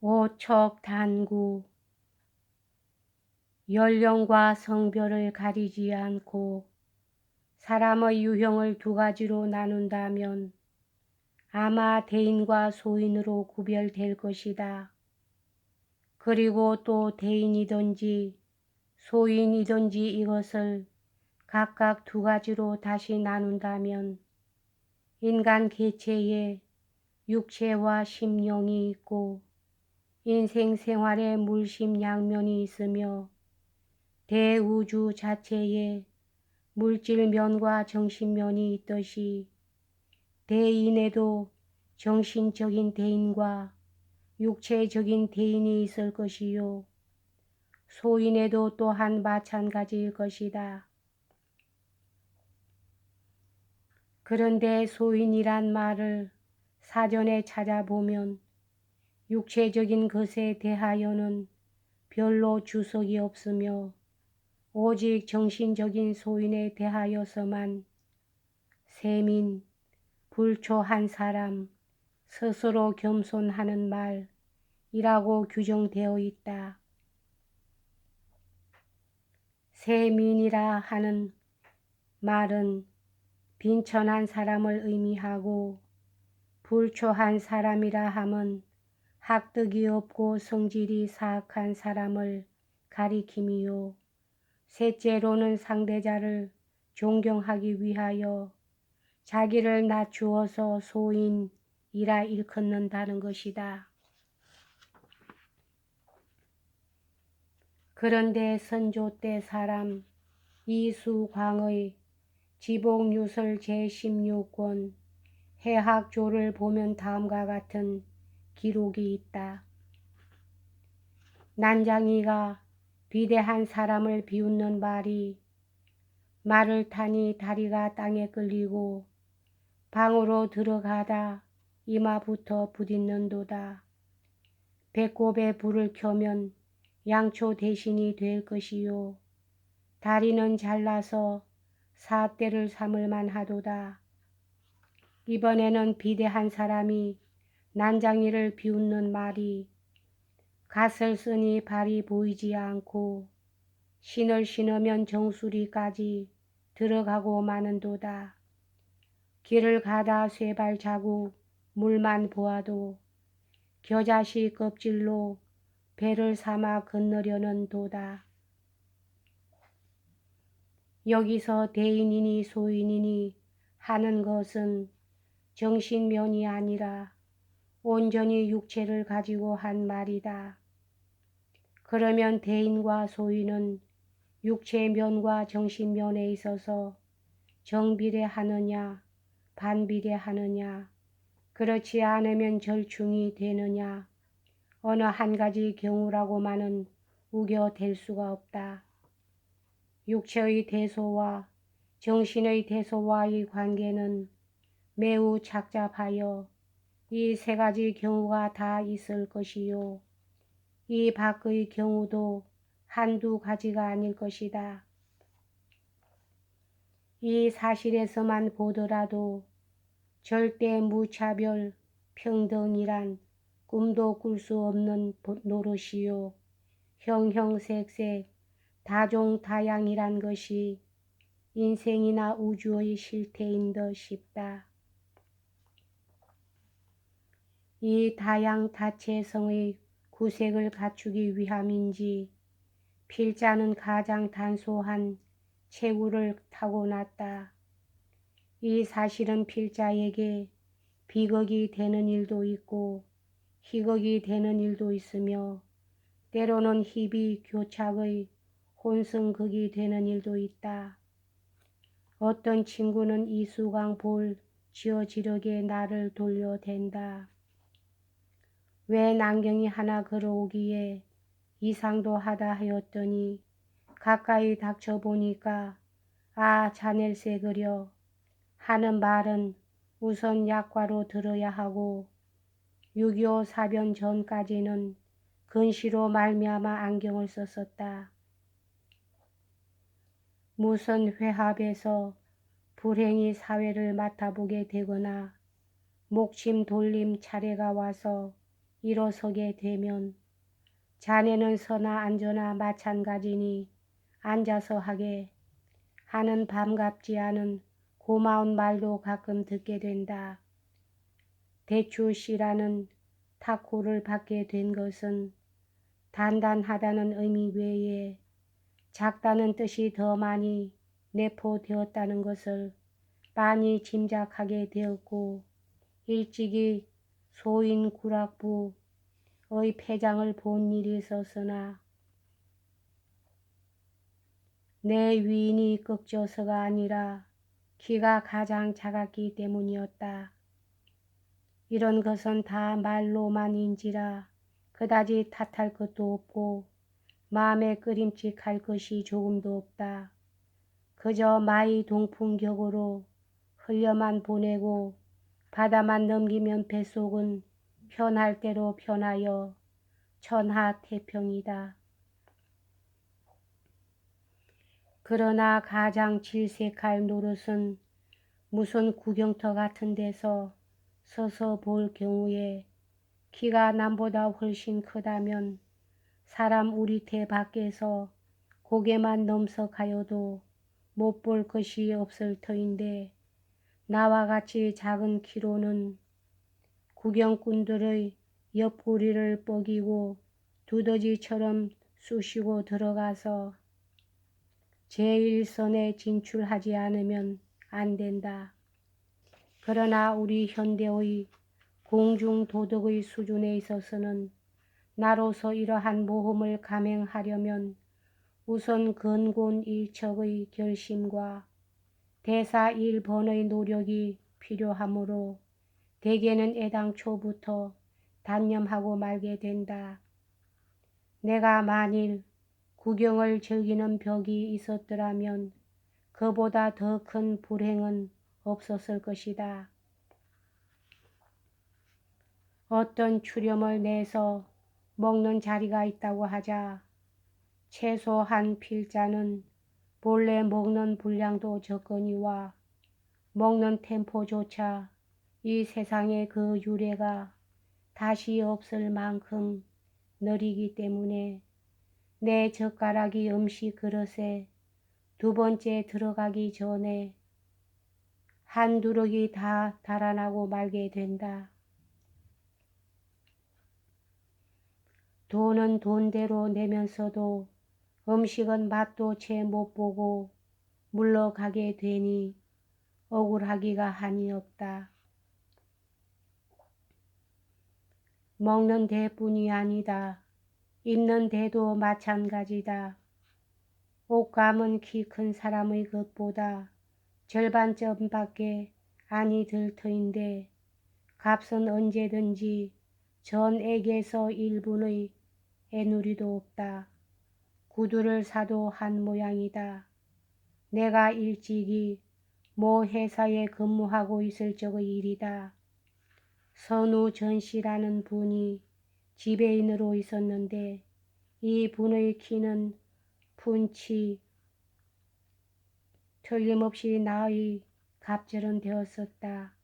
오척 단구 연령과 성별을 가리지 않고 사람의 유형을 두 가지로 나눈다면 아마 대인과 소인으로 구별될 것이다. 그리고 또 대인이든지 소인이든지 이것을 각각 두 가지로 다시 나눈다면 인간 개체에 육체와 심령이 있고 인생 생활에 물심양면이 있으며 대우주 자체에 물질면과 정신면이 있듯이 대인에도 정신적인 대인과 육체적인 대인이 있을 것이요. 소인에도 또한 마찬가지일 것이다. 그런데 소인이란 말을 사전에 찾아보면 육체적인 것에 대하여는 별로 주석이 없으며 오직 정신적인 소인에 대하여서만 세민, 불초한 사람, 스스로 겸손하는 말이라고 규정되어 있다. 세민이라 하는 말은 빈천한 사람을 의미하고 불초한 사람이라 함은 학득이 없고 성질이 사악한 사람을 가리킴이요. 셋째로는 상대자를 존경하기 위하여 자기를 낮추어서 소인이라 일컫는다는 것이다. 그런데 선조 때 사람 이수광의 지복유설 제16권 해학조를 보면 다음과 같은 기록이 있다. 난장이가 비대한 사람을 비웃는 말이 말을 타니 다리가 땅에 끌리고 방으로 들어가다 이마부터 부딪는도다. 배꼽에 불을 켜면 양초 대신이 될 것이요. 다리는 잘라서 사대를 삼을 만하도다. 이번에는 비대한 사람이 난장이를 비웃는 말이 갓을 쓰니 발이 보이지 않고 신을 신으면 정수리까지 들어가고 마는도다. 길을 가다 쇠발 자국 물만 보아도 겨자씨 껍질로 배를 삼아 건너려는 도다. 여기서 대인이니 소인이니 하는 것은 정신면이 아니라 온전히 육체를 가지고 한 말이다. 그러면 대인과 소인은 육체면과 정신면에 있어서 정비례하느냐 반비례하느냐 그렇지 않으면 절충이 되느냐 어느 한 가지 경우라고만은 우겨될 수가 없다. 육체의 대소와 정신의 대소와의 관계는 매우 착잡하여 이 세 가지 경우가 다 있을 것이요. 이 밖의 경우도 한두 가지가 아닐 것이다. 이 사실에서만 보더라도 절대 무차별 평등이란 꿈도 꿀 수 없는 노릇이요. 형형색색 다종다양이란 것이 인생이나 우주의 실태인 듯 싶다. 이 다양다체성의 구색을 갖추기 위함인지 필자는 가장 단소한 체구를 타고났다. 이 사실은 필자에게 비극이 되는 일도 있고 희극이 되는 일도 있으며 때로는 희비 교착의 혼성극이 되는 일도 있다. 어떤 친구는 이수강 볼 지어지력에 나를 돌려댄다. 왜 난경이 하나 걸어오기에 이상도 하다 하였더니 가까이 닥쳐보니까 아 자넬세 그려 하는 말은 우선 약과로 들어야 하고 6.25 사변 전까지는 근시로 말미암아 안경을 썼었다. 무슨 회합에서 불행히 사회를 맡아보게 되거나 목침 돌림 차례가 와서 일어서게 되면 자네는 서나 앉거나 마찬가지니 앉아서 하게 하는 반갑지 않은 고마운 말도 가끔 듣게 된다. 대추씨라는 타코를 받게 된 것은 단단하다는 의미 외에 작다는 뜻이 더 많이 내포되었다는 것을 많이 짐작하게 되었고 일찍이 소인 구락부의 폐장을 본 일이 있었으나 내 위인이 꺾져서가 아니라 키가 가장 작았기 때문이었다. 이런 것은 다 말로만인지라 그다지 탓할 것도 없고 마음에 끄림칙할 것이 조금도 없다. 그저 마이 동풍격으로 흘려만 보내고 바다만 넘기면 뱃속은 편할 대로 편하여 천하 태평이다. 그러나 가장 질색할 노릇은 무슨 구경터 같은 데서 서서 볼 경우에 키가 남보다 훨씬 크다면 사람 우리 대 밖에서 고개만 가요도 못 볼 것이 없을 터인데 나와 같이 작은 키로는 구경꾼들의 옆구리를 뻐기고 두더지처럼 쑤시고 들어가서 제1선에 진출하지 않으면 안 된다. 그러나 우리 현대의 공중도덕의 수준에 있어서는 나로서 이러한 모험을 감행하려면 우선 근곤 일척의 결심과 대사 1번의 노력이 필요하므로 대개는 애당초부터 단념하고 말게 된다. 내가 만일 구경을 즐기는 벽이 있었더라면 그보다 더 큰 불행은 없었을 것이다. 어떤 추렴을 내서 먹는 자리가 있다고 하자 채소 한 필자는 본래 먹는 분량도 적거니와 먹는 템포조차 이 세상의 그 유래가 다시 없을 만큼 느리기 때문에 내 젓가락이 음식 그릇에 두 번째 들어가기 전에 한 두럭이 다 달아나고 말게 된다. 돈은 돈대로 내면서도 음식은 맛도 채 못 보고 물러가게 되니 억울하기가 한이 없다. 먹는 데뿐이 아니다. 입는 데도 마찬가지다. 옷감은 키 큰 사람의 것보다 절반쯤밖에 아니 들 터인데 값은 언제든지 전액에서 일분의 애누리도 없다. 구두를 사도 한 모양이다. 내가 일찍이 모 회사에 근무하고 있을 적의 일이다. 선우 전 씨라는 분이 지배인으로 있었는데 이 분의 키는 푼치 틀림없이 나의 갑절은 되었었다.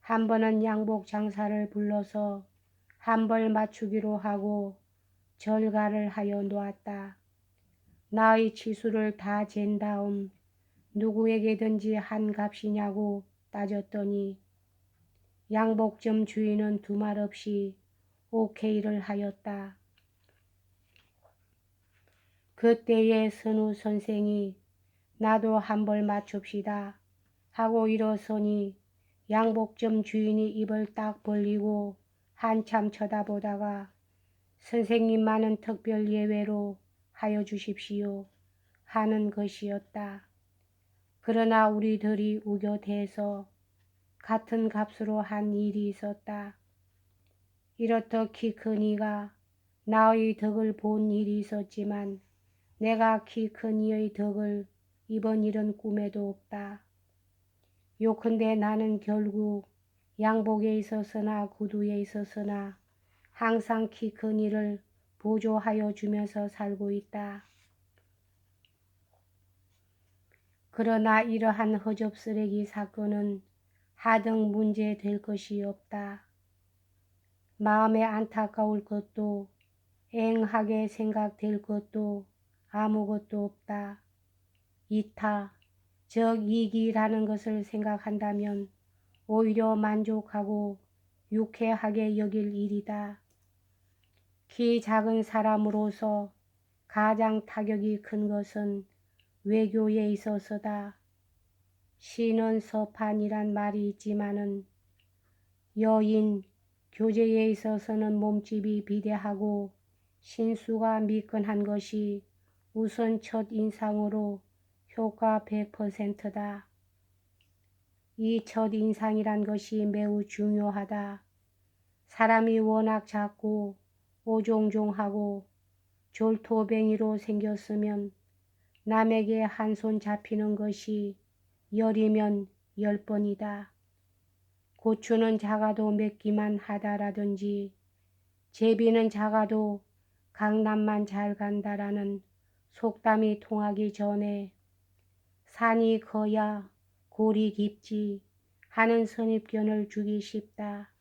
한 번은 양복 장사를 불러서 한 벌 맞추기로 하고 절가를 하여 놓았다. 나의 치수를 다 잰 다음 누구에게든지 한 값이냐고 따졌더니 양복점 주인은 두말 없이 오케이를 하였다. 그때의 선우 선생이 나도 한 벌 맞춥시다 하고 일어서니 양복점 주인이 입을 딱 벌리고 한참 쳐다보다가 선생님만은 특별 예외로 하여 주십시오 하는 것이었다. 그러나 우리들이 우겨대서 같은 값으로 한 일이 있었다. 이렇듯 키큰 이가 나의 덕을 본 일이 있었지만 내가 키 큰 이의 덕을 이번 일은 꿈에도 없다. 요컨대 나는 결국 양복에 있어서나 구두에 있어서나 항상 키 큰 이를 보조하여 주면서 살고 있다. 그러나 이러한 허접 쓰레기 사건은 하등 문제 될 것이 없다. 마음에 안타까울 것도 앵하게 생각될 것도 아무것도 없다. 이타, 즉 이기라는 것을 생각한다면 오히려 만족하고 유쾌하게 여길 일이다. 키 작은 사람으로서 가장 타격이 큰 것은 외교에 있어서다. 신은 서판이란 말이 있지만은 여인 교제에 있어서는 몸집이 비대하고 신수가 미끈한 것이 우선 첫 인상으로 효과 100%다. 이 첫 인상이란 것이 매우 중요하다. 사람이 워낙 작고 오종종하고 졸토뱅이로 생겼으면 남에게 한 손 잡히는 것이 열이면 열 번이다. 고추는 작아도 맵기만 하다라든지 제비는 작아도 강남만 잘 간다라는 속담이 통하기 전에 산이 커야 골이 깊지 하는 선입견을 주기 쉽다.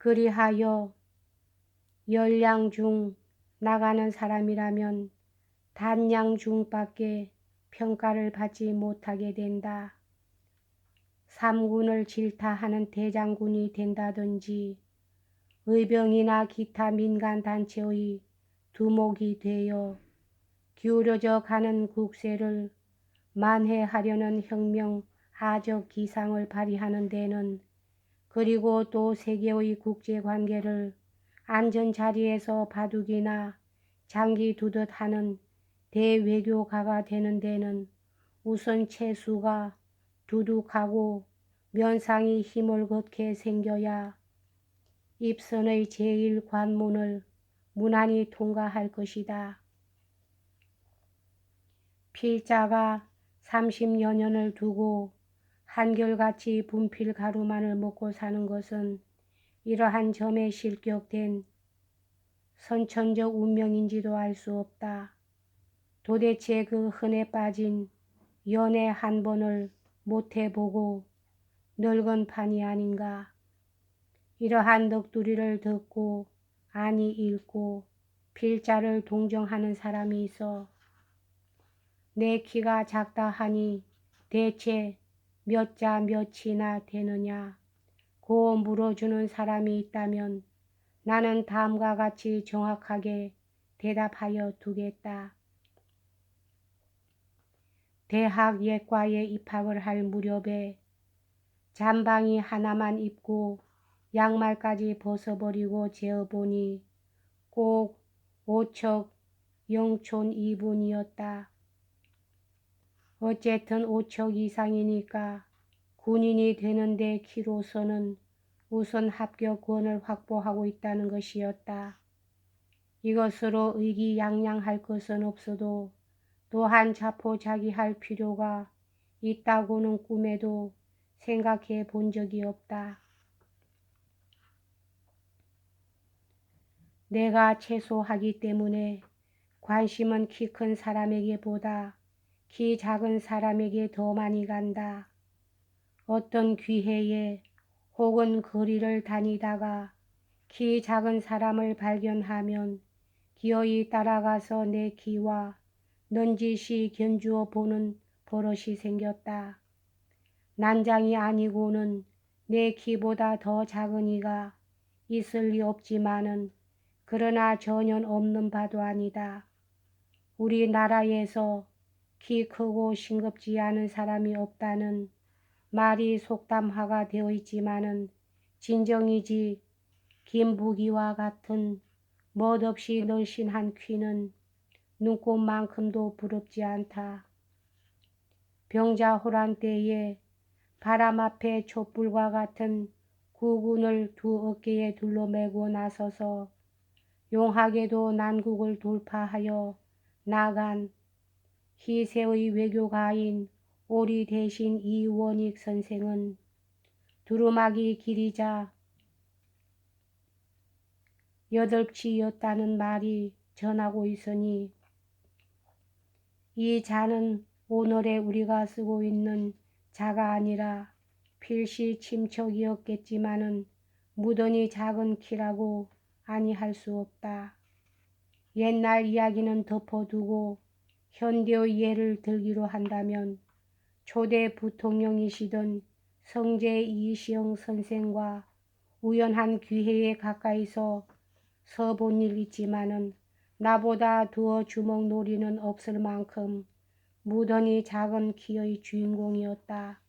그리하여 열량 중 나가는 사람이라면 단양 중밖에 평가를 받지 못하게 된다. 삼군을 질타하는 대장군이 된다든지 의병이나 기타 민간단체의 두목이 되어 기울어져 가는 국세를 만회하려는 혁명 하적 기상을 발휘하는 데는 그리고 또 세계의 국제관계를 안전 자리에서 바둑이나 장기 두듯 하는 대외교가가 되는 데는 우선 체수가 두둑하고 면상이 힘을 걷게 생겨야 입선의 제일 관문을 무난히 통과할 것이다. 필자가 30여 년을 두고 한결같이 분필 가루만을 먹고 사는 것은 이러한 점에 실격된 선천적 운명인지도 알 수 없다. 도대체 그 흔해 빠진 연애 한 번을 못 해보고 늙은 판이 아닌가. 이러한 넋두리를 듣고 아니 읽고 필자를 동정하는 사람이 있어 내 키가 작다 하니 대체 몇 자 몇이나 되느냐 고 물어주는 사람이 있다면 나는 다음과 같이 정확하게 대답하여 두겠다. 대학 예과에 입학을 할 무렵에 잠방이 하나만 입고 양말까지 벗어버리고 재어보니 꼭 오척 영촌 이분이었다. 어쨌든 오척 이상이니까 군인이 되는데 키로서는 우선 합격권을 확보하고 있다는 것이었다. 이것으로 의기양양할 것은 없어도 또한 자포자기할 필요가 있다고는 꿈에도 생각해 본 적이 없다. 내가 최소하기 때문에 관심은 키 큰 사람에게 보다 키 작은 사람에게 더 많이 간다. 어떤 기회에 혹은 거리를 다니다가 키 작은 사람을 발견하면 기어이 따라가서 내 키와 넌지시 견주어 보는 버릇이 생겼다. 난장이 아니고는 내 키보다 더 작은 이가 있을 리 없지만은 그러나 전혀 없는 바도 아니다. 우리나라에서 키 크고 싱겁지 않은 사람이 없다는 말이 속담화가 되어 있지만은 진정이지 김부기와 같은 멋없이 늘씬한 키는 눈꽃만큼도 부럽지 않다. 병자호란 때에 바람 앞에 촛불과 같은 구군을 두 어깨에 둘러매고 나서서 용하게도 난국을 돌파하여 나간 희세의 외교가인 오리 대신 이원익 선생은 두루마기 길이자 여덟치였다는 말이 전하고 있으니 이 자는 오늘의 우리가 쓰고 있는 자가 아니라 필시 침척이었겠지만은 무던히 작은 키라고 아니할 수 없다. 옛날 이야기는 덮어두고 현대의 예를 들기로 한다면 초대 부통령이시던 성제 이시영 선생과 우연한 기회에 가까이서 서본 일 있지만은 나보다 두어 주먹 놀이는 없을 만큼 무던히 작은 키의 주인공이었다.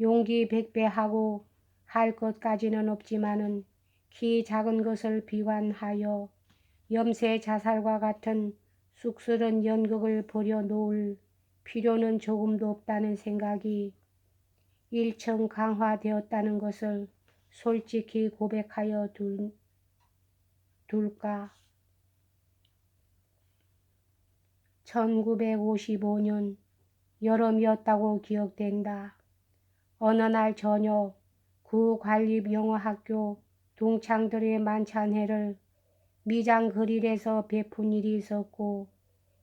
용기 백배하고 할 것까지는 없지만은 키 작은 것을 비관하여 염세 자살과 같은 쑥스런 연극을 벌여놓을 필요는 조금도 없다는 생각이 일청 강화되었다는 것을 솔직히 고백하여 둘, 둘까. 1955년 여름이었다고 기억된다. 어느 날 저녁 구 관립영어학교 동창들의 만찬회를 미장 그릴에서 베푼 일이 있었고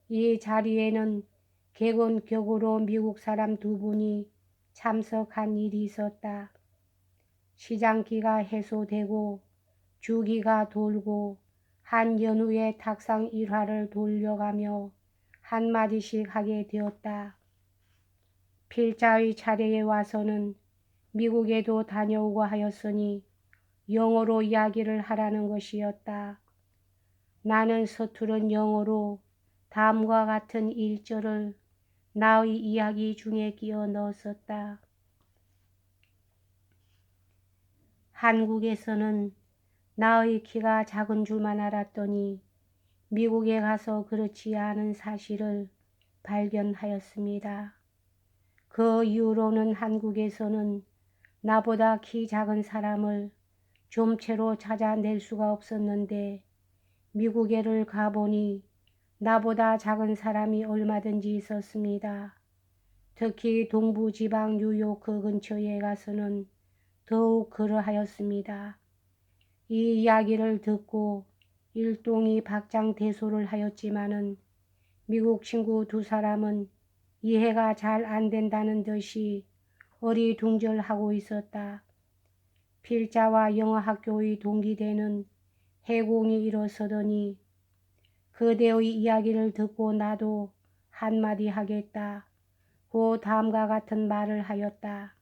이 자리에는 개건 격으로 미국 사람 두 분이 참석한 일이 있었다. 시장기가 해소되고 주기가 돌고 한 연후에 탁상 일화를 돌려가며 한마디씩 하게 되었다. 필자의 차례에 와서는 미국에도 다녀오고 하였으니 영어로 이야기를 하라는 것이었다. 나는 서투른 영어로 다음과 같은 일절을 나의 이야기 중에 끼워 넣었었다. 한국에서는 나의 키가 작은 줄만 알았더니 미국에 가서 그렇지 않은 사실을 발견하였습니다. 그 이후로는 한국에서는 나보다 키 작은 사람을 좀채로 찾아낼 수가 없었는데 미국에를 가보니 나보다 작은 사람이 얼마든지 있었습니다. 특히 동부지방 뉴욕 그 근처에 가서는 더욱 그러하였습니다. 이 이야기를 듣고 일동이 박장대소를 하였지만은 미국 친구 두 사람은 이해가 잘 안 된다는 듯이 어리둥절하고 있었다. 필자와 영어학교의 동기대는 해공이 일어서더니 그대의 이야기를 듣고 나도 한마디 하겠다. 그 다음과 같은 말을 하였다.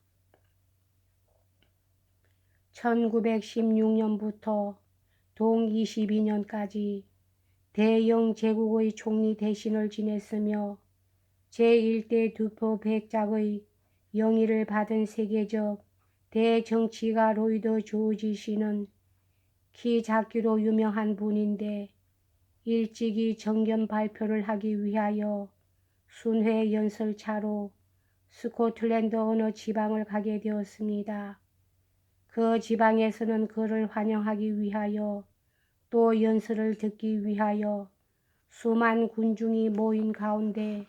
1916년부터 동 22년까지 대영 제국의 총리 대신을 지냈으며 제1대 두포 백작의 영의를 받은 세계적 대정치가 로이드 조지 씨는 키 작기로 유명한 분인데 일찍이 정견 발표를 하기 위하여 순회 연설차로 스코틀랜드 어느 지방을 가게 되었습니다. 그 지방에서는 그를 환영하기 위하여 또 연설을 듣기 위하여 수만 군중이 모인 가운데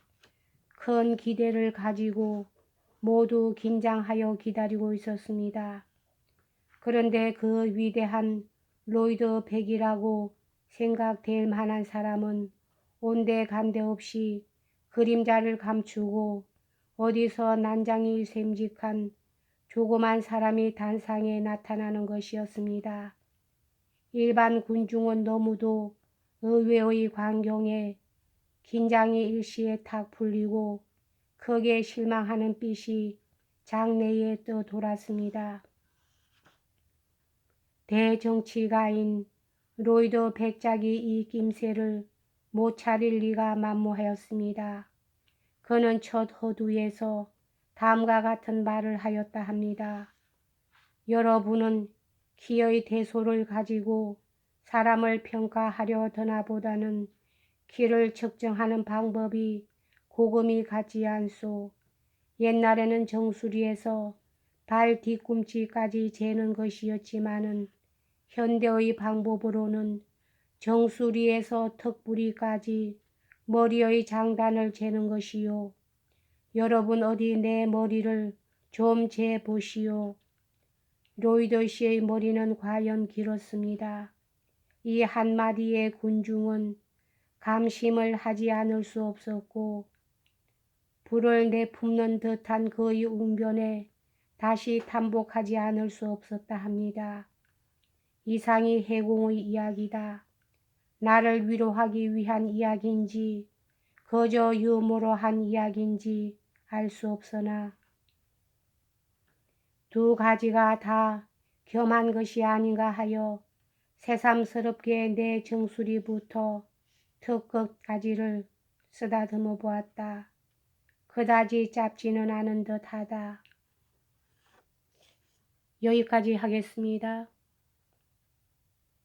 큰 기대를 가지고 모두 긴장하여 기다리고 있었습니다. 그런데 그 위대한 로이드 백이라고 생각될 만한 사람은 온데간데 없이 그림자를 감추고 어디서 난장이 샘직한 조그만 사람이 단상에 나타나는 것이었습니다. 일반 군중은 너무도 의외의 광경에 긴장이 일시에 탁 풀리고 크게 실망하는 빛이 장내에 떠 돌았습니다. 대정치가인 로이드 백작이 이 낌새를 못 차릴 리가 만무하였습니다. 그는 첫 허두에서 다음과 같은 말을 하였다 합니다. 여러분은 키의 대소를 가지고 사람을 평가하려 드나보다는 키를 측정하는 방법이 고금이 같지 않소. 옛날에는 정수리에서 발 뒤꿈치까지 재는 것이었지만은 현대의 방법으로는 정수리에서 턱부리까지 머리의 장단을 재는 것이요. 여러분 어디 내 머리를 좀 재보시오. 로이더 씨의 머리는 과연 길었습니다. 이 한마디의 군중은 감심을 하지 않을 수 없었고 불을 내품는 듯한 그의 웅변에 다시 탐복하지 않을 수 없었다 합니다. 이상이 해공의 이야기다. 나를 위로하기 위한 이야기인지 거저 유머로 한 이야기인지 알 수 없으나 두 가지가 다 겸한 것이 아닌가 하여 새삼스럽게 내 정수리부터 턱 끝까지를 쓰다듬어 보았다. 그다지 짧지는 않은 듯하다. 여기까지 하겠습니다.